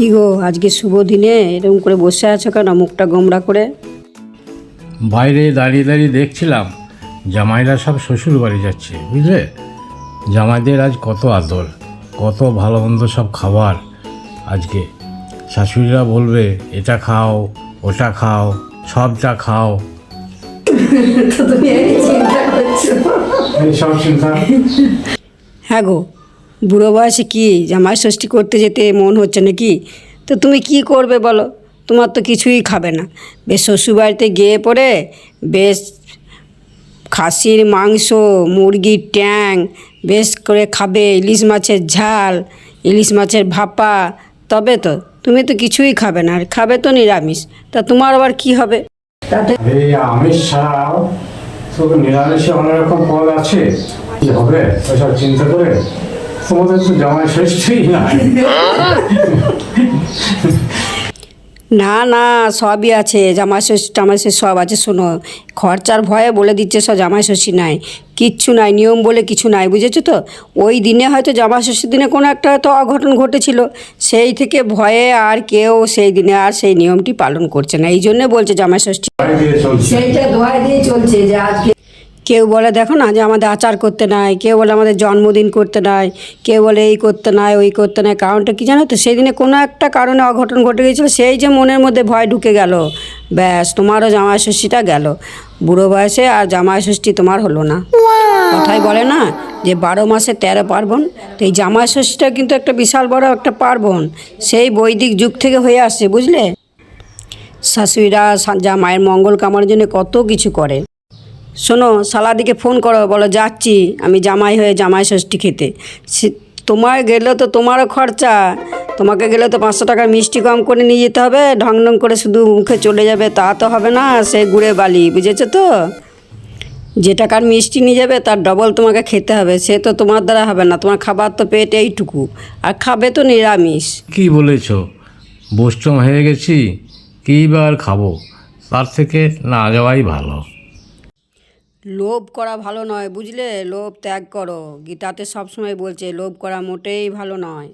কি গো আজকে শুভ দিনে? এরকম করে বসে আছো কেন মুখটা গোমরা করে? বাইরে দাঁড়িয়ে দাঁড়িয়ে দেখছিলাম জামাইরা সব শ্বশুর বাড়ি যাচ্ছে বুঝলে? জামাইদের আজ কত আদর কত ভালো মন্দ সব খাবার আজকে। শাশুড়িরা বলবে এটা খাও ওটা খাও সবটা খাও। সব চিন্তা। হ্যাঁ গো বুড়ো বয়সে কি জামাই ষষ্ঠী করতে যেতে মন হচ্ছে নাকি? তো তুমি কি করবে বলো? তোমার তো কিছুই খাবে না। বেশ শ্বশুরবাড়িতে গিয়ে পরে বেশ খাসির মাংস মুরগির ট্যাং বেশ করে খাবে ইলিশ মাছের ঝাল ইলিশ মাছের ভাপা। তবে তো তুমি তো কিছুই খাবে না আর খাবে তো নিরামিষ। তা তোমার আবার কি হবে? তাতে আমিষ ছাড়াও তো নিরামিষে অনেক রকম পদ আছে। কি হবে? চিন্তা করে তোমাদের তো জামাই ষষ্ঠীই না? না না সবই আছে জামাই ষষ্ঠী টামাই ষষ্ঠী সব আছে শোনো। খরচার ভয়ে বলে দিচ্ছে সব জামাই ষষ্ঠী নাই। কিচ্ছু নাই নিয়ম বলে কিছু নাই বুঝেছ তো? ওই দিনে হয়তো জামাই ষষ্ঠীর দিনে কোনো একটা হয়তো অঘটন ঘটেছিল। সেই থেকে ভয়ে আর কেউ সেই দিনে আর সেই নিয়মটি পালন করছে না। এই জন্যে বলছে জামাই ষষ্ঠী। সেইটা দোয়াই দিয়ে চলছে যে আজকে কেউ বলে দেখো না যে আমাদের আচার করতে নাই কেউ বলে আমাদের জন্মদিন করতে নাই কেউ বলে এই করতে নাই ওই করতে নাই। কারণটা কী জানো তো? সেই দিনে কোনো একটা কারণে অঘটন ঘটে গিয়েছিল সেই যে মনের মধ্যে ভয় ঢুকে গেল। ব্যাস তোমারও জামাই ষষ্ঠীটা গেল। বুড়ো বয়সে আর জামাই ষষ্ঠী তোমার হলো না। কথাই বলে না যে বারো মাসে তেরো পার্বণ তো এই জামাই ষষ্ঠীটা কিন্তু একটা বিশাল বড় একটা পার্বণ। সেই বৈদিক যুগ থেকে হয়ে আসছে বুঝলে? শাশুড়িরা মায়ের মঙ্গল কামার জন্য কত কিছু করে। শোনো সালাদিকে ফোন করো, বলো, যাচ্ছি, আমি জামাই হয়ে জামাই ষষ্ঠী খেতে। তোমার গেলে তো তোমারও খরচা। তোমাকে গেলে তো পাঁচশো টাকার মিষ্টি কম করে নিয়ে যেতে হবে। ঢং ঢং করে শুধু মুখে চলে যাবে, তা তো হবে না, সে গুড়ে বালি, বুঝেছ তো? যে টাকার মিষ্টি নিয়ে যাবে, তার ডবল তোমাকে খেতে হবে। সে তো তোমার দ্বারা হবে না, তোমার খাবার তো পেট এইটুকু। আর খাবে তো নিরামিষ। কি বলেছ? বৈষ্ণব হয়ে গেছি, কী বা খাব? তার থেকে না যাওয়াই ভালো। লোভ করা ভালো নয়, বুঝলে? লোভ ত্যাগ করো। গীতাতে সবসময় বলছে, লোভ করা মোটেই ভালো নয়।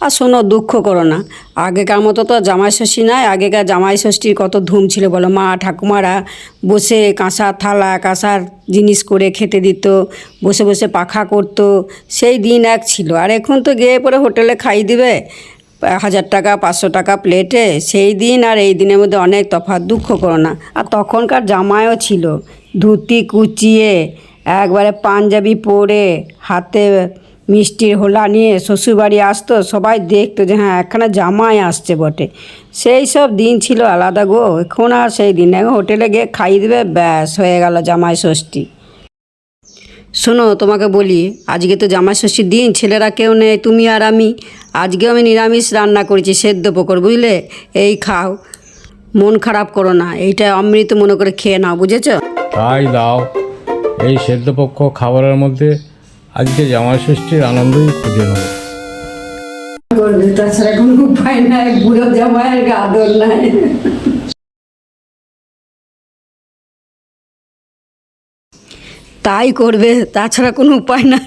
আর শোনো, দুঃখ করো না। আগেকার মতো তো জামাই ষষ্ঠী নয় আগেকার জামাই ষষ্ঠীর কত ধুম ছিল বলো। মা ঠাকুমারা বসে কাঁসার থালা, কাঁসার জিনিস করে খেতে দিত, বসে বসে পাখা করতো। সেই দিন এক ছিল। আর এখন তো গিয়ে পরে হোটেলে খাই দিবে। হাজার টাকা, পাঁচশো টাকা প্লেটে সেই দিন আর এই দিনের মধ্যে অনেক তফাৎ, দুঃখ করো না। আর তখনকার জামাইও ছিল, ধুতি কুচিয়ে, একবারে পাঞ্জাবি পরে, হাতে মিষ্টির হোলা নিয়ে শ্বশুরবাড়ি আসতো, সবাই দেখতো যে হ্যাঁ একখানা জামাই আসছে বটে। সেই সব দিন ছিল আলাদা গো, এখন আর সেই দিন হোটেলে গিয়ে খাইয়ে দেবে, ব্যাস হয়ে গেল জামাই ষষ্ঠী। শোনো তোমাকে বলি আজকে তো জামাই ষষ্ঠীর দিন ছেলেরা কেউ নেই তুমি আর আমি। আজকেও আমি নিরামিষ রান্না করেছি সেদ্ধ পোকর বুঝলে? এই খাও মন খারাপ করো না এইটা অমৃত মনে করে খেয়ে নাও বুঝেছ? তাই দাও। এই সেদ্ধপক্ষ খাবারের মধ্যে আজকে জামাই ষষ্ঠীর আনন্দই খুঁজে নেব তাছাড়া কোনো উপায় নাই বুড়ো জামাইয়ের আদর নাই। তাই করবে তাছাড়া কোনো উপায় নাই